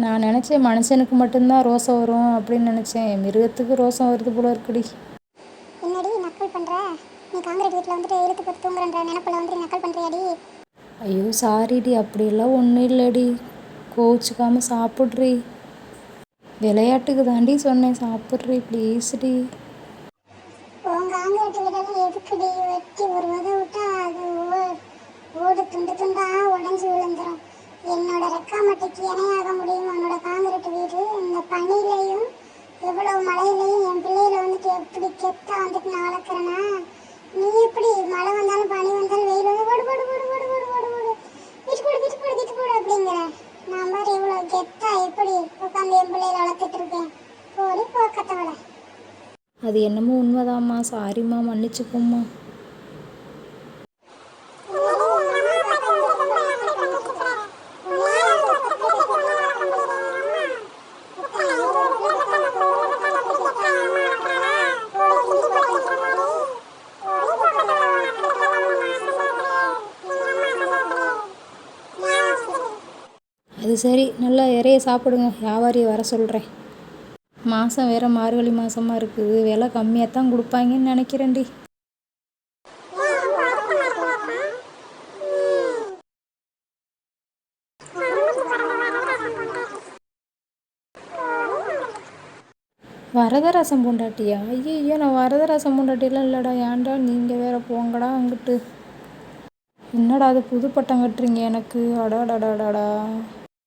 நான் நினச்சேன் மனுஷனுக்கு மட்டும்தான் ரோசம் வரும் அப்படின்னு நினச்சேன். மிருகத்துக்கு ரோசம் வருது போல இருக்குடி. என்னடி நக்கல் பண்ற? நீ காங்கிரீட் வீட்டில் வந்துட்டு இழுத்து போட்டு தூங்குறன்ற நினப்பில் வந்து நீ நக்கல் பண்றியாடி? ஐயோ சாரிடி. அப்படியெல்லாம் ஒன்றும் இல்லைடி. கோச்சிக்காமல் சாப்பிட்றி. விளையாட்டுக்கு தாண்டி சொன்னேன். சாப்பிட்றி ப்ளீஸ்டி உன் காங்கிரீட் வீடெல்லாம் எதுக்குடி? வெட்டி ஒரு உதவி விட்டா அது ஓடு துண்டு துண்டா உடஞ்சி விழுந்துரும். என்னோட ரெக்காமட்டைக்கு இணையாக முடியும்? பனிலையும் எவ்வளவு மழையிலையும் என் பிள்ளைகளை வந்துட்டு எப்படி கெத்தா வந்துட்டு நான் வளர்க்குறேன்னா நீ எப்படி மழை வந்தாலும் பனி வந்தாலும் வெயில் வந்து ஓடு போடு போடு போடு போடு போடு போடு வீட்டு போடு வீட்டு போடு வீட்டு போடு அப்படிங்கிற. நான் மாதிரி இவ்வளோ கெத்தா எப்படி உட்காந்து என் பிள்ளையில வளர்த்துட்டு இருக்கேன். போடி போக்கத்தவளை. அது என்னமோ உண்மைதாம்மா. சாரிம்மா மன்னிச்சுக்கோம்மா. அது சரி நல்லா இறைய சாப்பிடுங்க வியாபாரியை வர சொல்கிறேன் மாதம் வேறு மார்கழி மாதமாக இருக்குது விலை கம்மியாக தான் கொடுப்பாங்கன்னு நினைக்கிறேன்டி. வரதராசம் பொண்டாட்டியா? ஐயோ நான் வரதராசம் பொண்டாட்டிலாம் இல்லைடா ஏன்டா நீங்கள் வேற போங்கடா அங்கிட்டு. என்னடா அது புது பட்டம் கட்டுறீங்க எனக்கு? அடாடாடாடாடா.